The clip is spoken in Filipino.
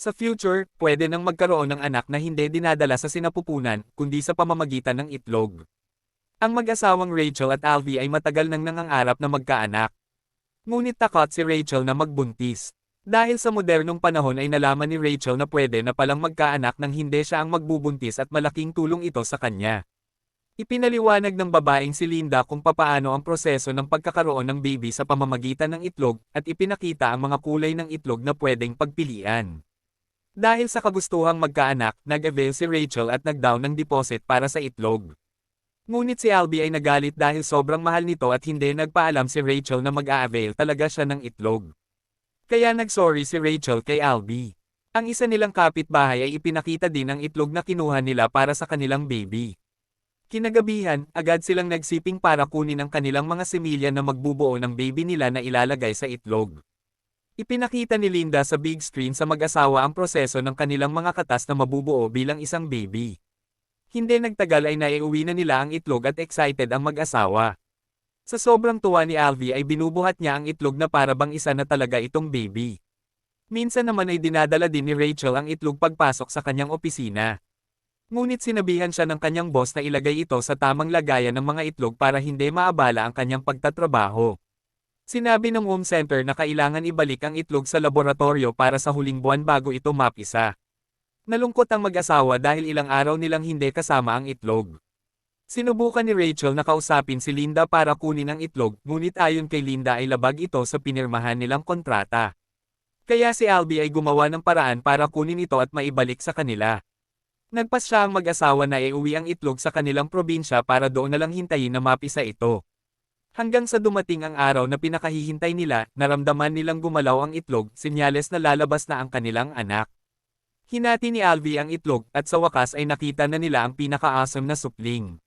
Sa future, pwede nang magkaroon ng anak na hindi dinadala sa sinapupunan, kundi sa pamamagitan ng itlog. Ang mag-asawang Rachel at Alvy ay matagal nang nangangarap na magkaanak. Ngunit takot si Rachel na magbuntis. Dahil sa modernong panahon ay nalaman ni Rachel na pwede na palang magkaanak nang hindi siya ang magbubuntis at malaking tulong ito sa kanya. Ipinaliwanag ng babaeng si Linda kung papaano ang proseso ng pagkakaroon ng baby sa pamamagitan ng itlog at ipinakita ang mga kulay ng itlog na pwedeng pagpilian. Dahil sa kagustuhang magkaanak, nag-avail si Rachel at nag-down ng deposit para sa itlog. Ngunit si Albie ay nagalit dahil sobrang mahal nito at hindi nagpaalam si Rachel na mag-a-avail talaga siya ng itlog. Kaya nagsorry si Rachel kay Albie. Ang isa nilang kapitbahay ay ipinakita din ang itlog na kinuha nila para sa kanilang baby. Kinagabihan, agad silang nagsiping para kunin ang kanilang mga semilya na magbubuo ng baby nila na ilalagay sa itlog. Ipinakita ni Linda sa big screen sa mag-asawa ang proseso ng kanilang mga katas na mabubuo bilang isang baby. Hindi nagtagal ay naiuwi na nila ang itlog at excited ang mag-asawa. Sa sobrang tuwa ni Alvy ay binubuhat niya ang itlog na para bang isa na talaga itong baby. Minsan naman ay dinadala din ni Rachel ang itlog pagpasok sa kanyang opisina. Ngunit sinabihan siya ng kanyang boss na ilagay ito sa tamang lagayan ng mga itlog para hindi maabala ang kanyang pagtatrabaho. Sinabi ng home center na kailangan ibalik ang itlog sa laboratorio para sa huling buwan bago ito mapisa. Nalungkot ang mag-asawa dahil ilang araw nilang hindi kasama ang itlog. Sinubukan ni Rachel na kausapin si Linda para kunin ang itlog, ngunit ayon kay Linda ay labag ito sa pinirmahan nilang kontrata. Kaya si Albi ay gumawa ng paraan para kunin ito at maibalik sa kanila. Nagpas siya ang mag-asawa na iuwi ang itlog sa kanilang probinsya para doon na lang hintayin na mapisa ito. Hanggang sa dumating ang araw na pinakahihintay nila, naramdaman nilang gumalaw ang itlog, sinyales na lalabas na ang kanilang anak. Hinati ni Alvi ang itlog, at sa wakas ay nakita na nila ang pinaka-awesome na supling.